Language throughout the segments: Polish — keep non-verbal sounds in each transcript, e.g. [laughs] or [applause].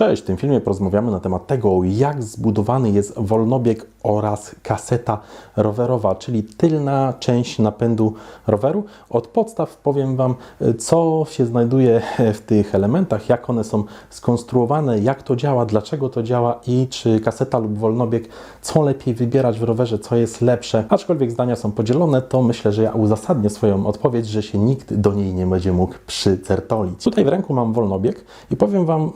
Cześć, w tym filmie porozmawiamy na temat tego, jak zbudowany jest wolnobieg oraz kaseta rowerowa, czyli tylna część napędu roweru. Od podstaw powiem Wam, co się znajduje [laughs] w tych elementach, jak one są skonstruowane, jak to działa, dlaczego to działa i czy kaseta lub wolnobieg, co lepiej wybierać w rowerze, co jest lepsze. Aczkolwiek zdania są podzielone, to myślę, że ja uzasadnię swoją odpowiedź, że się nikt do niej nie będzie mógł przycertolić. Tutaj w ręku mam wolnobieg i powiem Wam,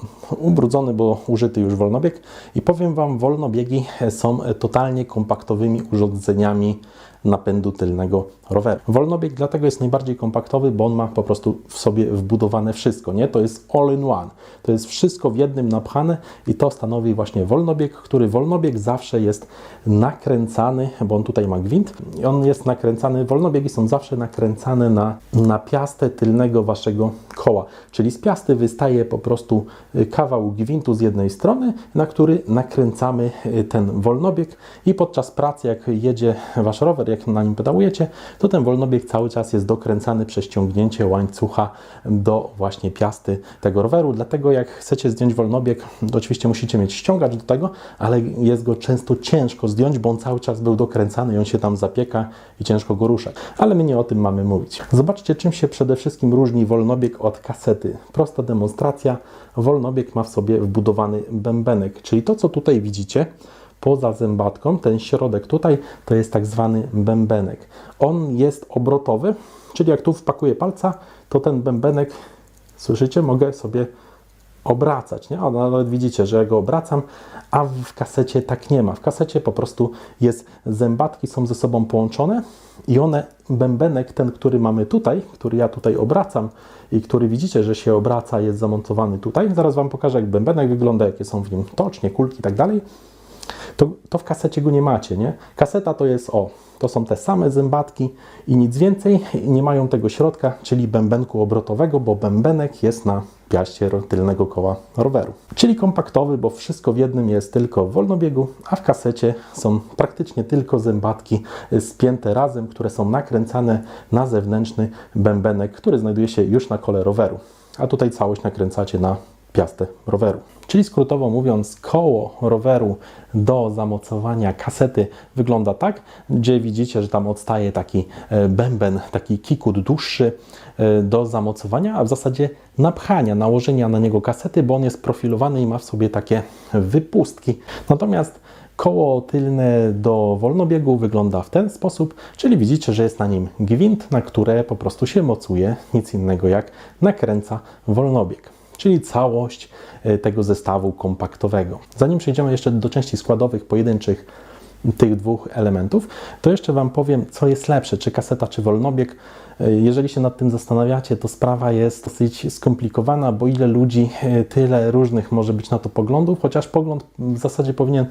bo użyty już wolnobieg. I powiem Wam, wolnobiegi są totalnie kompaktowymi urządzeniami napędu tylnego roweru. Wolnobieg dlatego jest najbardziej kompaktowy, bo on ma po prostu w sobie wbudowane wszystko, nie? To jest all in one. To jest wszystko w jednym napchane i to stanowi właśnie wolnobieg, który wolnobieg zawsze jest nakręcany, bo on tutaj ma gwint i on jest nakręcany, wolnobiegi są zawsze nakręcane na, na piastę tylnego waszego koła, czyli z piasty wystaje po prostu kawał gwintu z jednej strony, na który nakręcamy ten wolnobieg i podczas pracy, jak jedzie wasz rower, jak na nim pedałujecie, to ten wolnobieg cały czas jest dokręcany przez ciągnięcie łańcucha do właśnie piasty tego roweru. Dlatego jak chcecie zdjąć wolnobieg, to oczywiście musicie mieć ściągacz do tego, ale jest go często ciężko zdjąć, bo on cały czas był dokręcany i on się tam zapieka i ciężko go ruszać. Ale my nie o tym mamy mówić. Zobaczcie, czym się przede wszystkim różni wolnobieg od kasety. Prosta demonstracja. Wolnobieg ma w sobie wbudowany bębenek, czyli to, co tutaj widzicie, poza zębatką, ten środek tutaj, to jest tak zwany bębenek. On jest obrotowy, czyli jak tu wpakuję palca, to ten bębenek, słyszycie, mogę sobie obracać. Nie? Nawet widzicie, że ja go obracam, a w kasecie tak nie ma. W kasecie po prostu jest, zębatki są ze sobą połączone i one, bębenek ten, który mamy tutaj, który ja tutaj obracam i który widzicie, że się obraca, jest zamontowany tutaj. Zaraz Wam pokażę, jak bębenek wygląda, jakie są w nim tocznie, kulki i tak dalej to, to w kasecie go nie macie, nie? Kaseta to jest, o, to są te same zębatki i nic więcej, nie mają tego środka, czyli bębenku obrotowego, bo bębenek jest na piaście tylnego koła roweru. Czyli kompaktowy, bo wszystko w jednym jest tylko w wolnobiegu, a w kasecie są praktycznie tylko zębatki spięte razem, które są nakręcane na zewnętrzny bębenek, który znajduje się już na kole roweru. A tutaj całość nakręcacie na piastę roweru. Czyli skrótowo mówiąc, koło roweru do zamocowania kasety wygląda tak, gdzie widzicie, że tam odstaje taki bęben, taki kikut dłuższy do zamocowania, a w zasadzie napchania, nałożenia na niego kasety, bo on jest profilowany i ma w sobie takie wypustki. Natomiast Koło tylne do wolnobiegu wygląda w ten sposób, czyli widzicie, że jest na nim gwint, na które po prostu się mocuje, nic innego jak nakręca wolnobieg czyli całość tego zestawu kompaktowego. Zanim przejdziemy jeszcze do części składowych pojedynczych tych dwóch elementów, to jeszcze Wam powiem, co jest lepsze, czy kaseta, czy wolnobieg. Jeżeli się nad tym zastanawiacie, to sprawa jest dosyć skomplikowana, bo ile ludzi, tyle różnych może być na to poglądów, chociaż pogląd w zasadzie powinien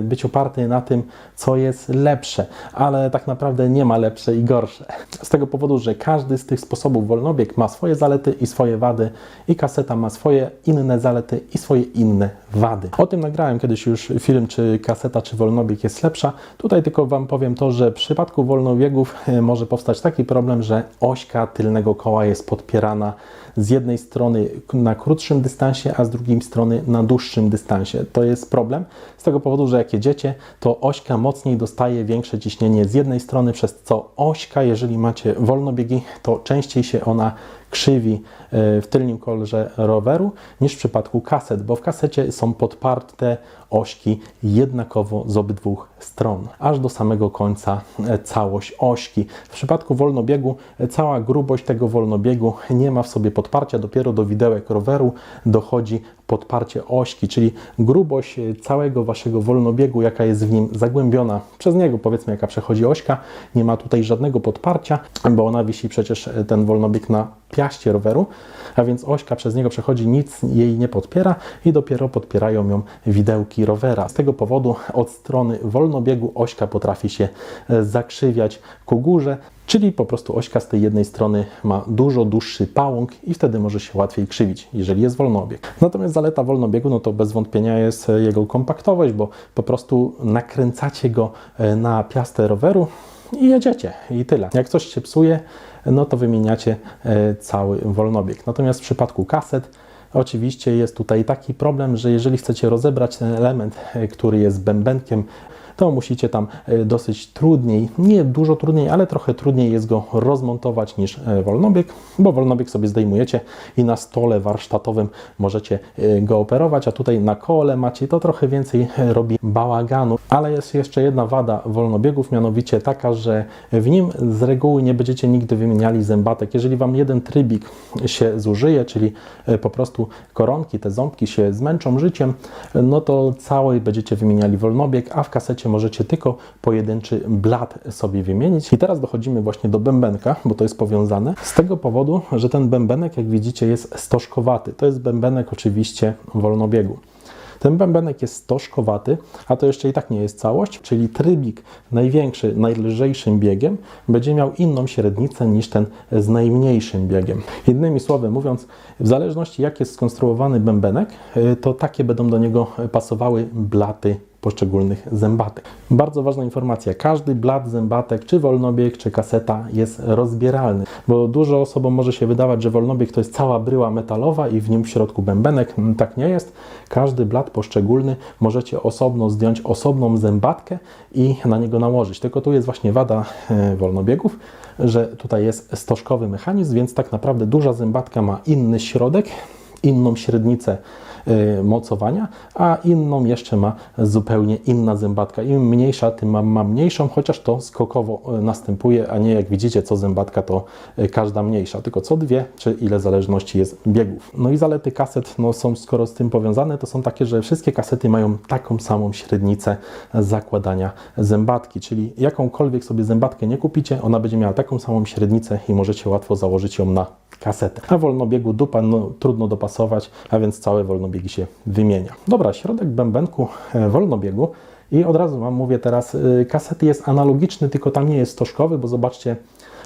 być oparty na tym, co jest lepsze, ale tak naprawdę nie ma lepsze i gorsze. Z tego powodu, że każdy z tych sposobów wolnobieg ma swoje zalety i swoje wady i kaseta ma swoje inne zalety i swoje inne wady. O tym nagrałem kiedyś już film, czy kaseta, czy wolnobieg jest lepsza. Tutaj tylko Wam powiem to, że w przypadku wolnobiegów może powstać taki problem, że ośka tylnego koła jest podpierana z jednej strony na krótszym dystansie, a z drugiej strony na dłuższym dystansie. To jest problem z tego powodu, że jak jedziecie, to ośka mocniej dostaje większe ciśnienie z jednej strony, przez co ośka, jeżeli macie wolnobiegi, to częściej się ona krzywi w tylnym kolorze roweru niż w przypadku kaset, bo w kasecie są podparte ośki jednakowo z obydwu stron, aż do samego końca całość ośki. W przypadku wolnobiegu cała grubość tego wolnobiegu nie ma w sobie podparcia, dopiero do widełek roweru dochodzi podparcie ośki, czyli grubość całego waszego wolnobiegu, jaka jest w nim zagłębiona przez niego, powiedzmy jaka przechodzi ośka, nie ma tutaj żadnego podparcia, bo ona wisi przecież ten wolnobieg na piaście roweru, a więc ośka przez niego przechodzi, nic jej nie podpiera i dopiero podpierają ją widełki rowera. Z tego powodu od strony wolnobiegu ośka potrafi się zakrzywiać ku górze, Czyli po prostu ośka z tej jednej strony ma dużo dłuższy pałąk i wtedy może się łatwiej krzywić, jeżeli jest wolnobieg. Natomiast zaleta wolnobiegu, no to bez wątpienia jest jego kompaktowość, bo po prostu nakręcacie go na piastę roweru i jedziecie i tyle. Jak coś się psuje, no to wymieniacie cały wolnobieg. Natomiast w przypadku kaset oczywiście jest tutaj taki problem, że jeżeli chcecie rozebrać ten element, e, który jest bębenkiem, to musicie tam e, dosyć trudniej, nie dużo trudniej, ale trochę trudniej jest go rozmontować niż e, wolnobieg, bo wolnobieg sobie zdejmujecie i na stole warsztatowym możecie e, go operować, a tutaj na kole macie to trochę więcej robi bałaganu. Ale jest jeszcze jedna wada wolnobiegów, mianowicie taka, że w nim z reguły nie będziecie nigdy wymieniali zębatek. Jeżeli Wam jeden trybik się zużyje, czyli po prostu koronki, te ząbki się zmęczą życiem, no to cały będziecie wymieniali wolnobieg, a w kasecie możecie tylko pojedynczy blat sobie wymienić. I teraz dochodzimy właśnie do bębenka, bo to jest powiązane. Z tego powodu, że ten bębenek, jak widzicie, jest stożkowaty. To jest bębenek oczywiście wolnobiegu. Ten bębenek jest stożkowaty, a to jeszcze i tak nie jest całość, czyli trybik największy, najlżejszym biegiem będzie miał inną średnicę niż ten z najmniejszym biegiem. Innymi słowy mówiąc, w zależności jak jest skonstruowany bębenek, y, to takie będą do niego pasowały blaty poszczególnych zębatek. Bardzo ważna informacja, każdy blat zębatek, czy wolnobieg, czy kaseta jest rozbieralny, bo dużo osobom może się wydawać, że wolnobieg to jest cała bryła metalowa i w nim w środku bębenek. Mm, Tak nie jest. Każdy blat poszczególny możecie osobno zdjąć osobną zębatkę i na niego nałożyć. Tylko tu jest właśnie wada e, wolnobiegów, że tutaj jest stożkowy mechanizm, więc tak naprawdę duża zębatka ma inny środek, inną średnicę mocowania, a inną jeszcze ma zupełnie inna zębatka. Im mniejsza, tym ma, ma mniejszą, chociaż to skokowo y, następuje, a nie jak widzicie, co zębatka to y, każda mniejsza, tylko co dwie, czy ile zależności jest biegów. No i zalety kaset no, są skoro z tym powiązane, to są takie, że wszystkie kasety mają taką samą średnicę zakładania zębatki, czyli jakąkolwiek sobie zębatkę nie kupicie, ona będzie miała taką samą średnicę i możecie łatwo założyć ją na kasetę. A wolnobiegu dupa no, trudno dopasować, a więc całe wolnobiegi się wymienia. Dobra, środek bębenku e, wolnobiegu i od razu Wam mówię teraz, y, kasety jest analogiczny, tylko tam nie jest stożkowy, bo zobaczcie,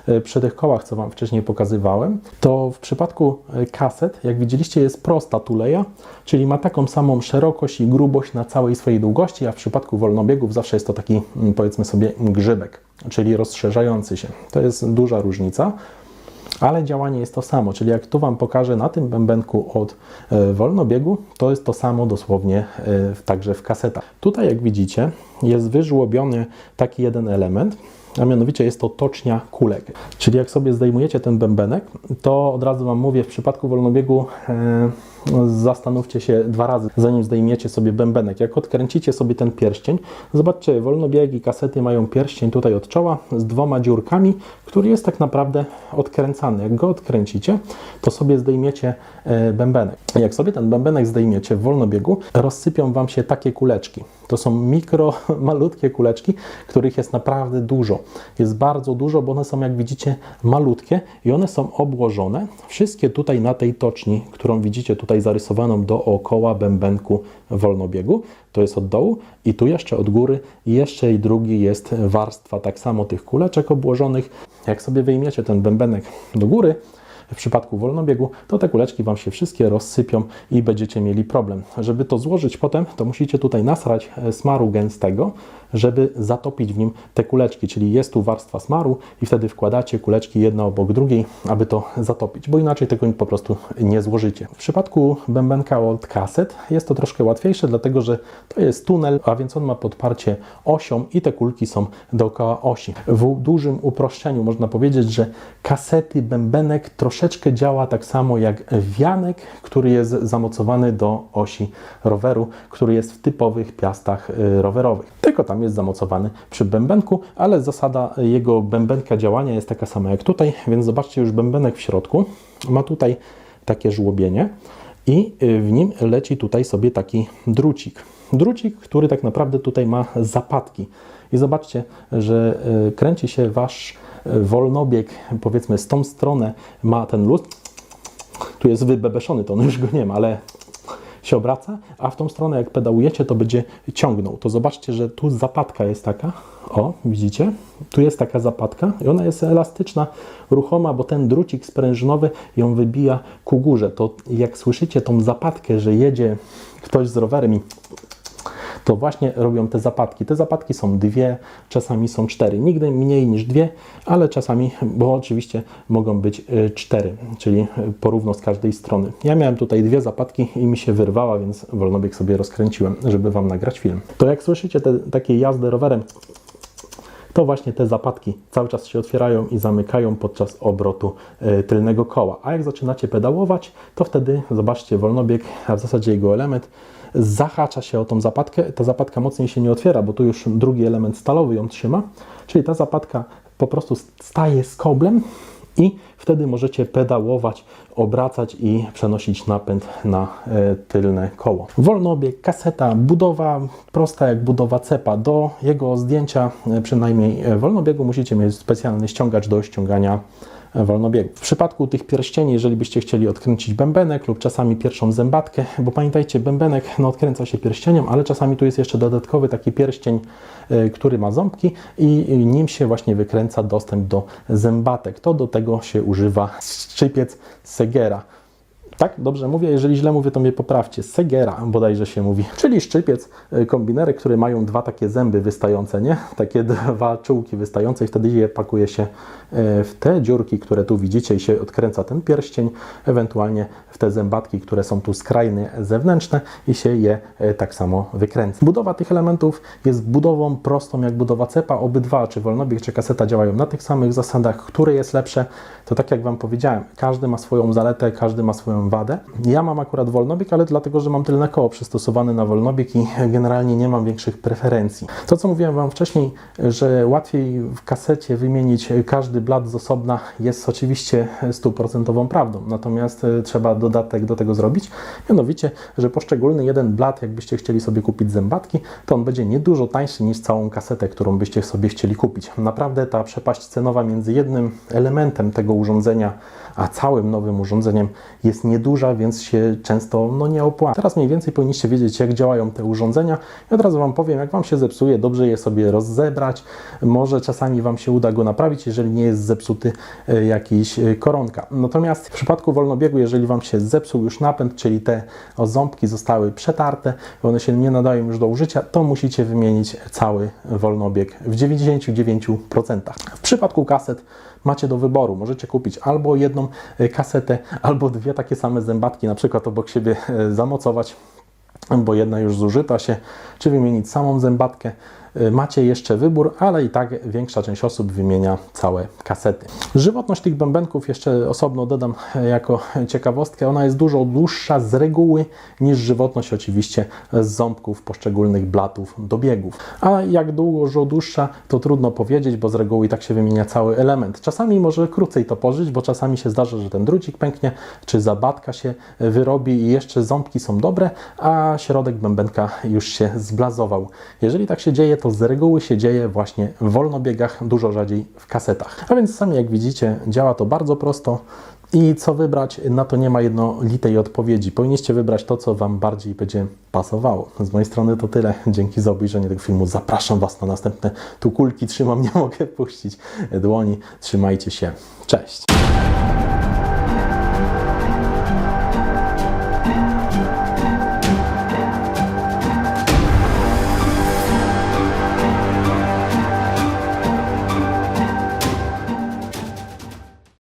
y, przy tych kołach, co Wam wcześniej pokazywałem, to w przypadku kaset, jak widzieliście, jest prosta tuleja, czyli ma taką samą szerokość i grubość na całej swojej długości, a w przypadku wolnobiegów zawsze jest to taki, mm, powiedzmy sobie, grzybek, czyli rozszerzający się. To jest duża różnica ale działanie jest to samo, czyli jak tu Wam pokażę na tym bębenku od e, wolnobiegu, to jest to samo dosłownie e, także w kasetach. Tutaj jak widzicie jest wyżłobiony taki jeden element, a mianowicie jest to tocznia kulek. Czyli jak sobie zdejmujecie ten bębenek, to od razu Wam mówię, w przypadku wolnobiegu e, zastanówcie się dwa razy, zanim zdejmiecie sobie bębenek. Jak odkręcicie sobie ten pierścień, zobaczcie, wolnobiegi, kasety mają pierścień tutaj od czoła z dwoma dziurkami, który jest tak naprawdę odkręcany. Jak go odkręcicie, to sobie zdejmiecie e, bębenek. Jak sobie ten bębenek zdejmiecie w wolnobiegu, rozsypią Wam się takie kuleczki. To są mikro, [laughs] malutkie kuleczki, których jest naprawdę dużo. Jest bardzo dużo, bo one są, jak widzicie, malutkie i one są obłożone. Wszystkie tutaj na tej toczni, którą widzicie tutaj zarysowaną dookoła bębenku wolnobiegu, to jest od dołu i tu jeszcze od góry jeszcze i drugi jest warstwa tak samo tych kuleczek obłożonych. Jak sobie wyjmiecie ten bębenek do góry, w przypadku wolnobiegu, to te kuleczki Wam się wszystkie rozsypią i będziecie mieli problem. Żeby to złożyć potem, to musicie tutaj nasrać e, smaru gęstego, żeby zatopić w nim te kuleczki, czyli jest tu warstwa smaru i wtedy wkładacie kuleczki jedna obok drugiej, aby to zatopić, bo inaczej tego po prostu nie złożycie. W przypadku bębenka od kaset jest to troszkę łatwiejsze, dlatego że to jest tunel, a więc on ma podparcie osią i te kulki są dookoła osi. W dużym uproszczeniu można powiedzieć, że kasety bębenek troszeczkę działa tak samo jak wianek, który jest zamocowany do osi roweru, który jest w typowych piastach y, rowerowych. Tylko tam jest zamocowany przy bębenku, ale zasada jego bębenka działania jest taka sama jak tutaj, więc zobaczcie już bębenek w środku. Ma tutaj takie żłobienie i y, w nim leci tutaj sobie taki drucik. Drucik, który tak naprawdę tutaj ma zapadki. I zobaczcie, że y, kręci się wasz wolnobieg, powiedzmy z tą stronę ma ten luz. Tu jest wybebeszony, to on [laughs] już go nie ma, ale się obraca, a w tą stronę jak pedałujecie, to będzie ciągnął. To zobaczcie, że tu zapadka jest taka, o, widzicie? Tu jest taka zapadka i ona jest elastyczna, ruchoma, bo ten drucik sprężynowy ją wybija ku górze. To jak słyszycie tą zapadkę, że jedzie ktoś z rowerem i to właśnie robią te zapadki. Te zapadki są dwie, czasami są cztery. Nigdy mniej niż dwie, ale czasami, bo oczywiście mogą być y, cztery, czyli y, porówno z każdej strony. Ja miałem tutaj dwie zapadki i mi się wyrwała, więc wolnobieg sobie rozkręciłem, żeby Wam nagrać film. To jak słyszycie te takie jazdy rowerem, to właśnie te zapadki cały czas się otwierają i zamykają podczas obrotu e, tylnego koła. A jak zaczynacie pedałować, to wtedy zobaczcie wolnobieg, a w zasadzie jego element zahacza się o tą zapadkę. Ta zapadka mocniej się nie otwiera, bo tu już drugi element stalowy ją trzyma, czyli ta zapadka po prostu staje z koblem i wtedy możecie pedałować, obracać i przenosić napęd na e, tylne koło. Wolnobieg, kaseta, budowa prosta jak budowa cepa. Do jego zdjęcia, e, przynajmniej e, wolnobiegu, musicie mieć specjalny ściągacz do ściągania W przypadku tych pierścieni, jeżeli byście chcieli odkręcić bębenek lub czasami pierwszą zębatkę, bo pamiętajcie, bębenek no, odkręca się pierścieniem, ale czasami tu jest jeszcze dodatkowy taki pierścień, e, który ma ząbki i nim się właśnie wykręca dostęp do zębatek. To do tego się używa szczypiec Segera. Tak, dobrze mówię. Jeżeli źle mówię, to mnie poprawcie. Segera bodajże się mówi. [laughs] Czyli szczypiec, y, kombinery, które mają dwa takie zęby wystające, nie? Takie [laughs] dwa czułki wystające i wtedy je pakuje się y, w te dziurki, które tu widzicie i się odkręca ten pierścień, ewentualnie w te zębatki, które są tu skrajnie zewnętrzne i się je y, tak samo wykręca. Budowa tych elementów jest budową prostą jak budowa cepa. Obydwa, czy wolnobieg, czy kaseta działają na tych samych zasadach. Które jest lepsze? To tak jak Wam powiedziałem, każdy ma swoją zaletę, każdy ma swoją wadę. Ja mam akurat wolnobieg, ale dlatego, że mam tylne koło przystosowane na wolnobieg i generalnie nie mam większych preferencji. To, co mówiłem Wam wcześniej, że łatwiej w kasecie wymienić każdy blat z osobna jest oczywiście stuprocentową prawdą. Natomiast e, trzeba dodatek do tego zrobić, mianowicie, że poszczególny jeden blat, jakbyście chcieli sobie kupić zębatki, to on będzie niedużo tańszy niż całą kasetę, którą byście sobie chcieli kupić. Naprawdę ta przepaść cenowa między jednym elementem tego urządzenia, a całym nowym urządzeniem jest nieduża, więc się często no, nie opłaca. Teraz mniej więcej powinniście wiedzieć, jak działają te urządzenia i od razu Wam powiem, jak Wam się zepsuje, dobrze je sobie rozebrać. Może czasami Wam się uda go naprawić, jeżeli nie jest zepsuty e, jakiś e, koronka. Natomiast w przypadku wolnobiegu, jeżeli Wam się zepsuł już napęd, czyli te ząbki zostały przetarte, one się nie nadają już do użycia, to musicie wymienić cały wolnobieg w 99%. W przypadku kaset macie do wyboru. Możecie kupić albo jedną e, kasetę, albo dwie takie same zębatki, na przykład obok siebie e, zamocować, bo jedna już zużyta się, czy wymienić samą zębatkę. E, Macie jeszcze wybór, ale i tak większa część osób wymienia całe kasety. Żywotność tych bębenków jeszcze osobno dodam e, jako ciekawostkę. Ona jest dużo dłuższa z reguły niż żywotność oczywiście z ząbków poszczególnych blatów do biegów. A jak dużo dłuższa, to trudno powiedzieć, bo z reguły i tak się wymienia cały element. Czasami może krócej to pożyć, bo czasami się zdarza, że ten drucik pęknie, czy zabatka się wyrobi i jeszcze ząbki są dobre, a środek bębenka już się zblazował. Jeżeli tak się dzieje, to z reguły się dzieje właśnie w wolnobiegach, dużo rzadziej w kasetach. A więc sami jak widzicie, działa to bardzo prosto. I co wybrać, na to nie ma jednolitej odpowiedzi. Powinniście wybrać to, co Wam bardziej będzie pasowało. Z mojej strony to tyle. Dzięki za obejrzenie tego filmu. Zapraszam Was na następne. Tu kulki trzymam, [laughs] nie mogę puścić dłoni. Trzymajcie się. Cześć.